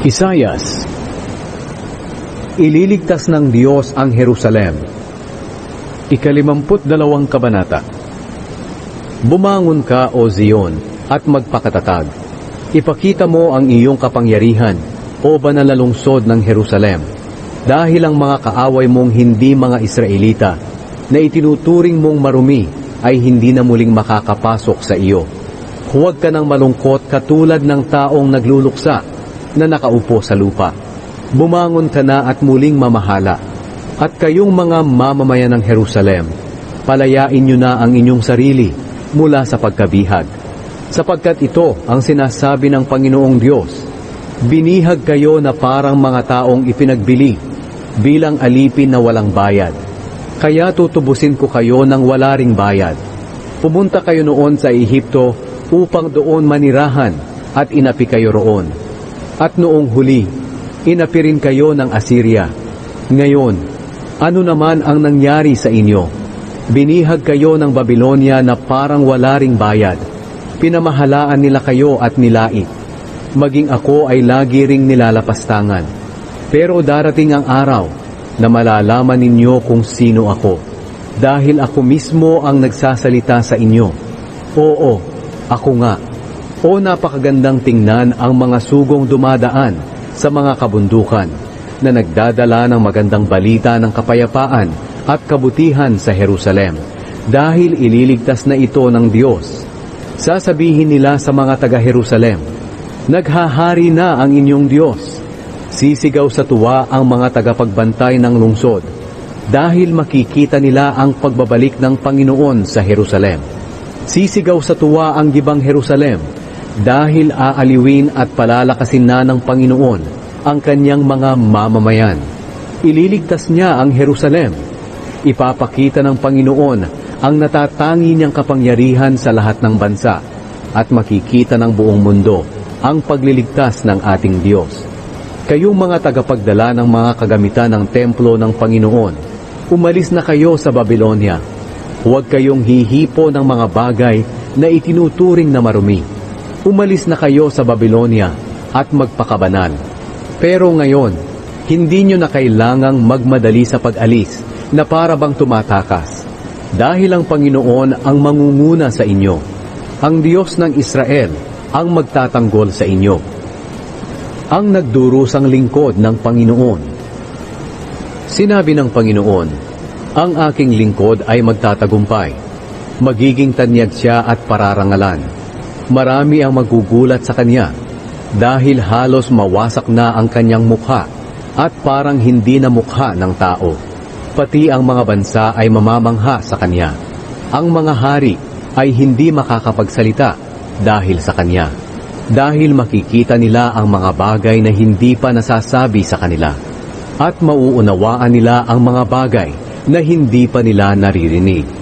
Isayas Ililigtas ng Diyos ang Jerusalem Ikalimamput dalawang kabanata Bumangon ka, O Zion, at magpakatatag. Ipakita mo ang iyong kapangyarihan, o banal na lungsod ng Jerusalem, dahil ang mga kaaway mong hindi mga Israelita, na itinuturing mong marumi, ay hindi na muling makakapasok sa iyo. Huwag ka nang malungkot katulad ng taong nagluluksa na nakaupo sa lupa. Bumangon ka na at muling mamahala. At kayong mga mamamayan ng Jerusalem, palayain nyo na ang inyong sarili mula sa pagkabihag. Sapagkat ito ang sinasabi ng Panginoong Diyos, Binihag kayo na parang mga taong ipinagbili, bilang alipin na walang bayad. Kaya tutubusin ko kayo ng wala ring bayad. Pumunta kayo noon sa Ehipto upang doon manirahan at inapi kayo roon. At noong huli, inapi rin kayo ng Assyria. Ngayon, ano naman ang nangyari sa inyo? Binihag kayo ng Babylonia na parang wala ring bayad. Pinamahalaan nila kayo at nilait. Maging ako ay lagi ring nilalapastangan. Pero darating ang araw na malalaman ninyo kung sino ako. Dahil ako mismo ang nagsasalita sa inyo. Oo, ako nga. O napakagandang tingnan ang mga sugong dumadaan sa mga kabundukan na nagdadala ng magandang balita ng kapayapaan at kabutihan sa Jerusalem dahil ililigtas na ito ng Diyos. Sasabihin nila sa mga taga-Jerusalem, Naghahari na ang inyong Diyos. Sisigaw sa tuwa ang mga tagapagbantay ng lungsod dahil makikita nila ang pagbabalik ng Panginoon sa Jerusalem. Sisigaw sa tuwa ang gibang Jerusalem dahil aaliwin at palalakasin na ng Panginoon ang kanyang mga mamamayan. Ililigtas niya ang Jerusalem. Ipapakita ng Panginoon ang natatangi niyang kapangyarihan sa lahat ng bansa at makikita ng buong mundo ang pagliligtas ng ating Diyos. Kayong mga tagapagdala ng mga kagamitan ng templo ng Panginoon, umalis na kayo sa Babylonia. Huwag kayong hihipo ng mga bagay na itinuturing na marumi. Umalis na kayo sa Babylonia at magpakabanal. Pero ngayon, hindi nyo na kailangang magmadali sa pag-alis na para bang tumatakas. Dahil ang Panginoon ang mangunguna sa inyo. Ang Diyos ng Israel ang magtatanggol sa inyo. Ang nagdurusang lingkod ng Panginoon. Sinabi ng Panginoon, Ang aking lingkod ay magtatagumpay. Magiging tanyag siya at pararangalan. Marami ang magugulat sa kanya dahil halos mawasak na ang kanyang mukha at parang hindi na mukha ng tao. Pati ang mga bansa ay mamamangha sa kanya. Ang mga hari ay hindi makakapagsalita dahil sa kanya. Dahil makikita nila ang mga bagay na hindi pa nasasabi sa kanila. At mauunawaan nila ang mga bagay na hindi pa nila naririnig.